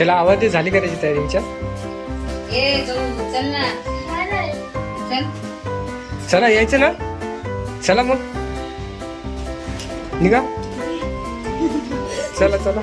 त्याला आवाज झाली का त्याची तयारी विचार? चल ना. चल. चला यायचं ना? चला मग. निघा. चला चला.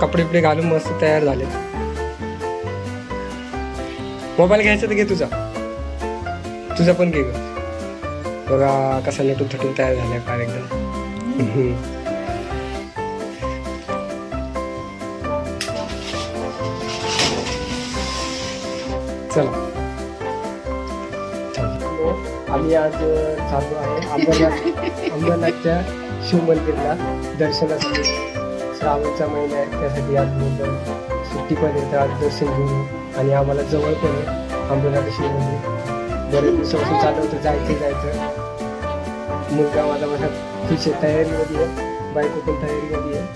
कपडे बिपडे घालून मस्त तयार झाले मोबाईल घ्यायचा तर घे तुझा. तुझा पण घे ग. बघा कसा नटून थटून तयार झाला फार एकदम चला. आम्ही आज चालू आहे अंबरनाथ अंबरनाथच्या शिव मंदिरला दर्शनासाठी. श्रावणचा महिना आहे त्यासाठी आज मुलं सुट्टी पण येतात दर्शन घेऊन आणि आम्हाला जवळ पण आहे अंबरनाथ शिव मंदिर बरेच दिवसापासून चालू होतं जायचं जायचं. मुलगा माझा माझा तिचे तयारीमध्ये आहे बायको पण तयारीमध्ये आहे.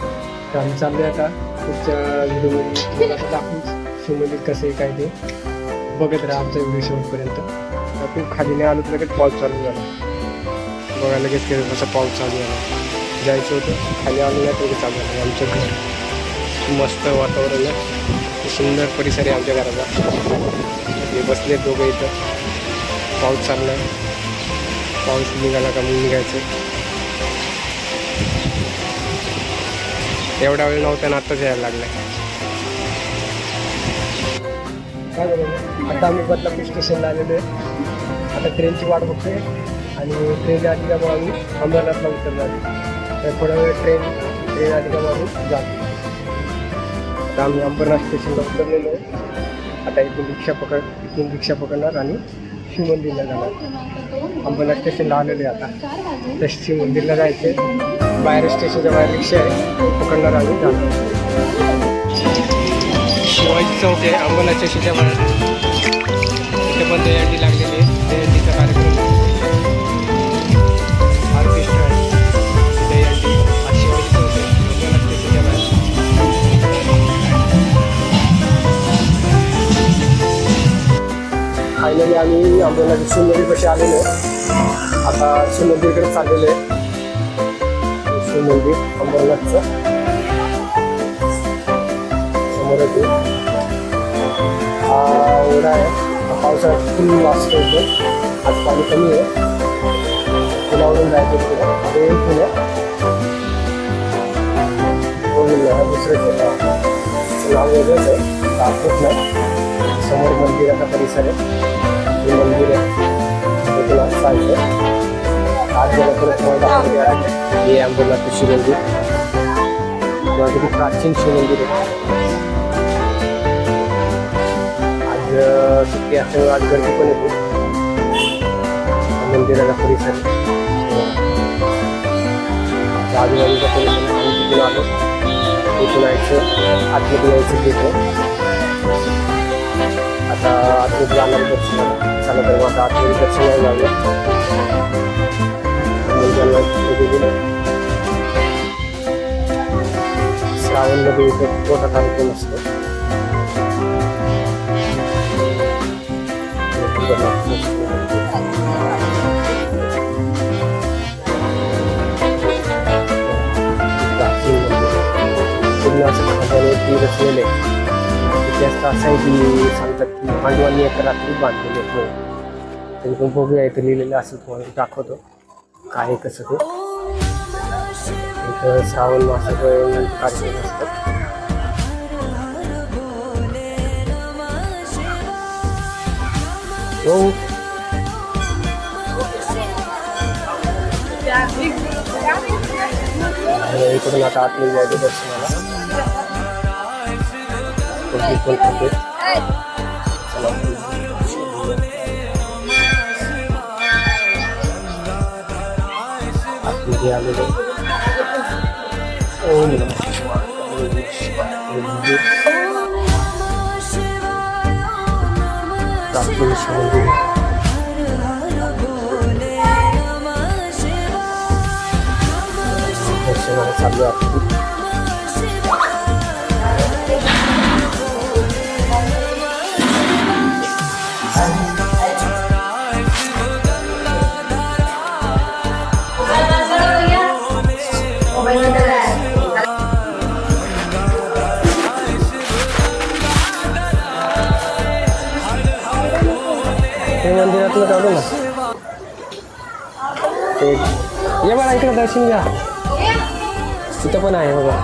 तर आम्ही चाललो आता पुढच्या व्हिडिओमध्ये. तुम्हाला दाखवूच शिवमंदिर कसं आहे काय ते. बघत राहा आमचा व्हिडिओ शेवटपर्यंत. आपण खाली नाही आलो तर लगेच पाऊस चालू झाला. बघा लगेच केलं कसा पाऊस चालू झाला. जायचं होतं खाली आलो नाही तरी चालू झालं. आमचं घर मस्त वातावरण आहे. सुंदर परिसर आहे आमच्या घराचा. हे बसले दोघं इथं. पाऊस चालला आहे पाऊस निघाला का मग निघायचं. एवढा वेळ नव्हता ना आत्ताच यायला लागलाय. काय आता आम्ही बदलापूर स्टेशनला आलेलो आहे. आता ट्रेनची वाट बघतोय. आणि ट्रेन आली का मग आम्ही अंबरनाथला उतरणार तर थोडा वेळ ट्रेन ट्रेन आली का मग आम्ही जातो आता आम्ही अंबरनाथ स्टेशनला उतरलेलो आहे. आता इथून रिक्षा पकड इथून रिक्षा पकडणार आणि शिवमंदिरला जाणार. अंबोला स्टेशनला आलेले आता. तर शिवमंदिरला जायचं आहे बाहेर स्टेशनच्या बाहेर रिक्षा आहे. तो पकडणार आणि जाणार शिवाजी चौक आहे अंबोला स्टेशनच्या बाहेर. इथे पण दहीहंडी लागलेली फायनली आम्ही अंबरनाथ शिवमंदिरपाशी आलेलो आहे. आता शिवमंदिरकडे चाललेलो आहे. शिवमंदिर अंबरनाथचं. समोर येते हा ओढा आहे. पावसाळ्यात फुल वाचतो येतो आज पाणी कमी आहे. पुलावरून जायचं पुढे ते पुणे आहे दुसरंच आहे नाव वेगळंच आहे. दाखवत नाही. समोर मंदिराचा परिसर आहे. हे मंदिर आहे. ते तुला चालतं आज जरा आहे. हे अंबरनाथ शिवमंदिर. किंवा किती प्राचीन शिवमंदिर आहे. आज अ, सुट्टी असल्यामुळे आज गर्दी पण येते मंदिराचा परिसर आजूबाजूचा परिसर आम्ही तिथून आलो. तिथून यायचं आतमध्ये यायचं तिथं. आता आतमध्ये जाणार दर्शनाला चला तर मग आता आतमध्ये दर्शनाला जाऊया मंदिराला तिथे गेलो श्रावणमध्ये इथं मोठा कार्यक्रम असतो पूर्ण असं खजान्याची रचलेले इतिहास जास्त असं आहे की सांगतात की पांडवांनी एका रात्री बांधलेले आहेत तरी पण बघूया इथं लिहिलेलं असेल तुम्हाला दाखवतो. काय कसं ते. इथं श्रावण मासाचं कार्यक्रम असतात हो. इकडून आता आतमध्ये जायचं दर्शनाला. पब्लिक पण खूप आहे. चला. आतमध्ये आलेलो ओम नमः Jangan tidak tunggu tahu dong. Ya mana itu ada sini ya? Kita pun ayo kok.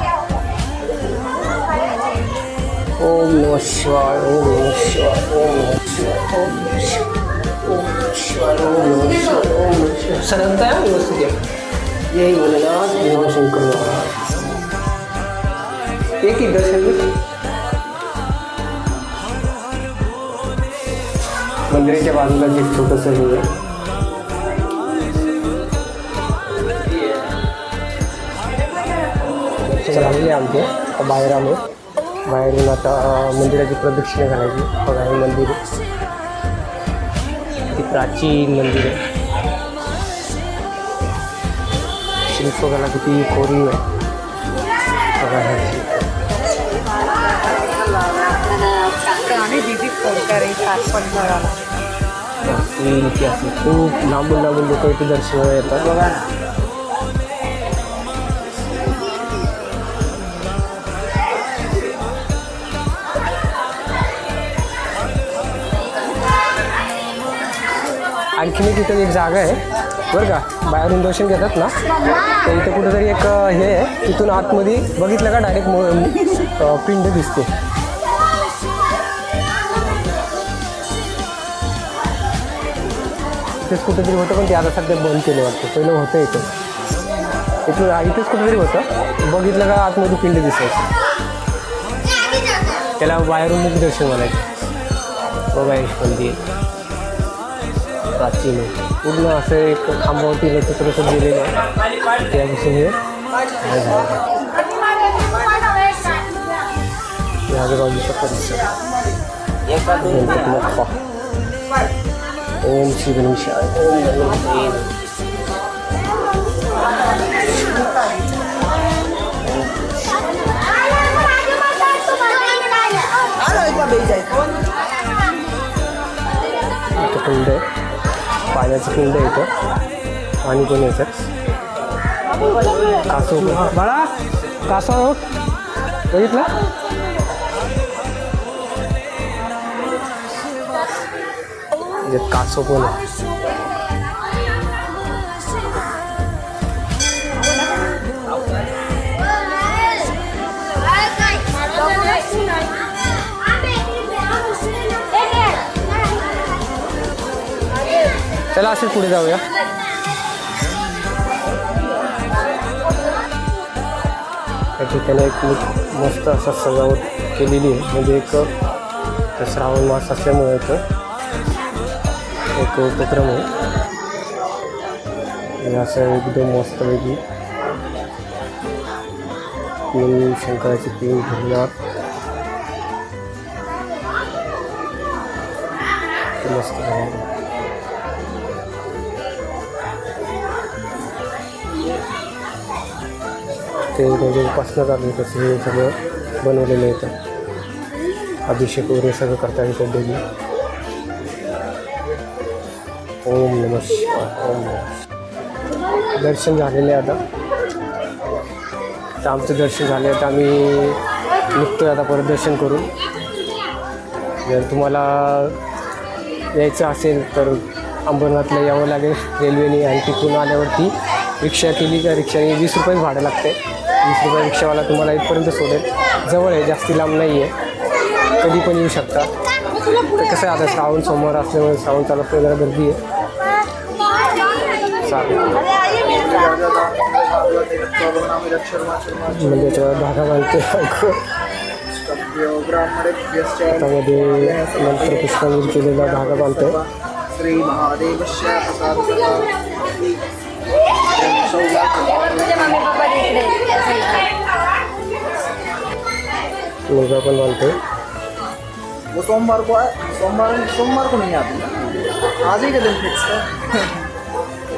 Om Namah Shivaya. Om Namah Shivaya. Om Namah Shivaya. Om Namah Shivaya. Om Namah Shivaya. Om Namah Shivaya. Sarantaya Om Namah Shivaya. मंदिराच्या बाजूला जे छोटंसं हे आहे. झालेले आमचे. आता बाहेर आलो. बाहेरून आता मंदिराची प्रदक्षिणा घालायची बघा हे मंदिर. किती प्राचीन मंदिर आहे. शिल्पकला किती कोरीव आहे. बघा हे. शिल्प. आणि दीदी फोन करे इतिहास आहे. खूप लांबून लांबून लोक इथे दर्शनाला येतात बघा आणखीन एक इथं एक जागा आहे बरं का बाहेरून दर्शन घेतात ना तर इथं कुठेतरी एक हे आहे तिथून आतमध्ये बघितलं का डायरेक्ट पिंड दिसते इथेच कुठेतरी होतं पण ते आता सध्या बंद केलं वाटतं पहिलं होतं इथं इथून हा, इथेच कुठेतरी होतं बघितलं का आतमध्ये पिंड दिसायचं त्याला बाहेरून मुख दर्शन म्हणायचं बघा हे मंदिर प्राचीन आहे पूर्ण असं एक खांबावरती नक्षत्र असं गेलेलं आहे त्यापासून हे हे झालं. हे आजूबाजूचा परिसर गणपती बाप्पा ओम श्री गणेशाय ओम नमो नारायण. इथं कुंड आहे पाण्याचं कुंड आहे इथं पाणी पण याच्यात कासव पण. बाळा कासव बघितलं याच्यात कासव पण आहे चला असेच पुढे जाऊया. त्या ठिकाणी एक मस्त असं सजावट केलेली आहे. म्हणजे एक श्रावण मास असल्यामुळे इथं एक उपक्रम आहे. असं एकदम मस्तपैकी तीन शंकराची तीन भरणार मस्त ते म्हणजे उपासना चालू आहे तसं हे सगळं बनवलेलं येतं अभिषेक वगैरे सगळं करता येतं डेली. ओम नम ओम दर्शन झालेले आहे आता. तर आमचं दर्शन झाले आता आम्ही निघतोय आता परत दर्शन करून. जर तुम्हाला यायचं असेल तर अंबरनाथला यावं लागेल. रेल्वेने आणि तिथून आल्यावरती रिक्षा केली. का रिक्षाने वीस रुपये भाडं लागते वीस रुपये रिक्षावाला तुम्हाला इथपर्यंत सोडेल. जवळ आहे जास्ती लांब नाही आहे कधी पण येऊ शकता. तर कसं आहे आता श्रावण सोमवार असल्यामुळे श्रावण चालू असल्यामुळे जरा गर्दी आहे. धागा बांधते हातामध्ये नंतर केलेला मुलगा पण वो सोमवार को सोमवार सोमवार को नहीं आती। आज ही का दिन फिक्स है।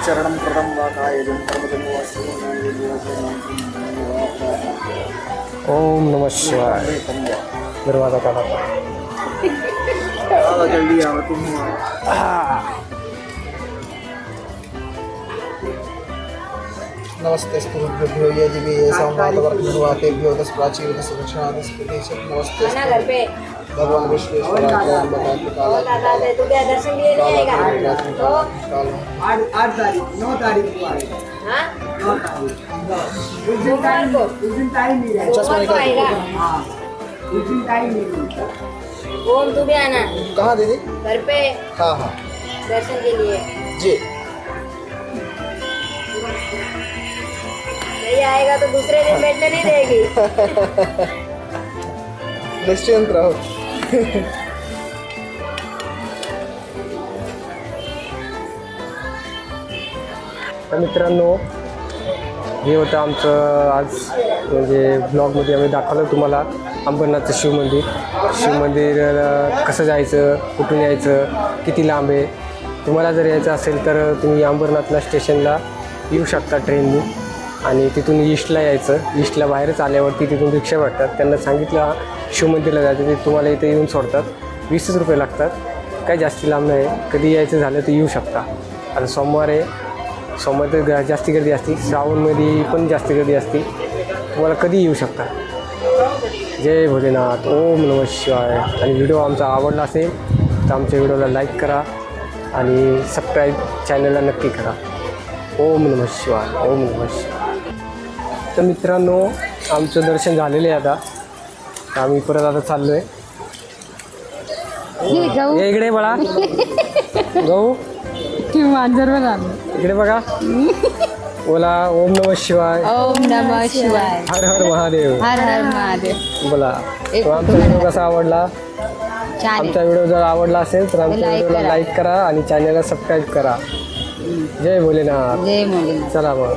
चरणं प्रथम वा काय कर्मजन्मवासी ओम नम शिवाय दरवाजा काढा जल्दी आओ तुम नमस्ते स्तुभ्यो ये दिव्य ये संवादवर्तनुवातेभ्यो दस प्राचीन दस दक्षिणादस प्रतिशत नमस्ते ना घर पे भगवान तू दर्शन लिए तो आठ तारीख नौ तारीख को आएगा हाँ नौ तारीख सोमवार को उस दिन टाइम नहीं सोमवार को आएगा हाँ उस दिन टाइम नहीं ओम तू भी आना कहाँ दीदी? घर पे हाँ हाँ। दर्शन के लिए जी। नहीं आएगा तो दूसरे दिन बैठने नहीं देगी। निश्चिंत रहो। तर मित्रांनो हे होतं आमचं आज म्हणजे ब्लॉगमध्ये आम्ही दाखवलं तुम्हाला अंबरनाथचं शिवमंदिर शिवमंदिर कसं जायचं कुठून यायचं किती लांब आहे. तुम्हाला जर यायचं असेल तर तुम्ही अंबरनाथला स्टेशनला येऊ शकता ट्रेननी. आणि तिथून ईस्टला यायचं. ईस्टला बाहेरच आल्यावरती तिथून रिक्षा भेटतात. त्यांना सांगितलं शिवमंदिरला जायचं ते तुम्हाला इथे येऊन सोडतात. वीसच रुपये लागतात. काही जास्ती लांब नाही. कधी यायचं झालं तर येऊ शकता. आता सोमवार आहे. सोमवार तर जास्ती गर्दी असते. श्रावणमध्ये पण जास्त गर्दी असते. तुम्हाला कधी येऊ शकता. जय भोलेनाथ. ओम नम शिवाय. आणि व्हिडिओ आमचा आवडला असेल तर आमच्या व्हिडिओला लाईक करा आणि सबस्क्राईब चॅनलला नक्की करा. ओम नम शिवाय. ओम नम शिवाय. तर मित्रांनो आमचं दर्शन झालेलं आहे आता. आम्ही परत आता चाललो आहे ये इकडे बाळा गहू. इकडे बघा. बोला ओम नम शिवाय. ओम नमः शिवाय. हर हर महादेव. हर हर महादेव. बोला तो आमचा व्हिडिओ कसा आवडला? छान आमचा व्हिडिओ जर आवडला असेल तर आमच्या Like व्हिडिओला करा. लाईक करा आणि चॅनलला सबस्क्राईब करा. जय भोलेनाथ. जय मोली चला मग.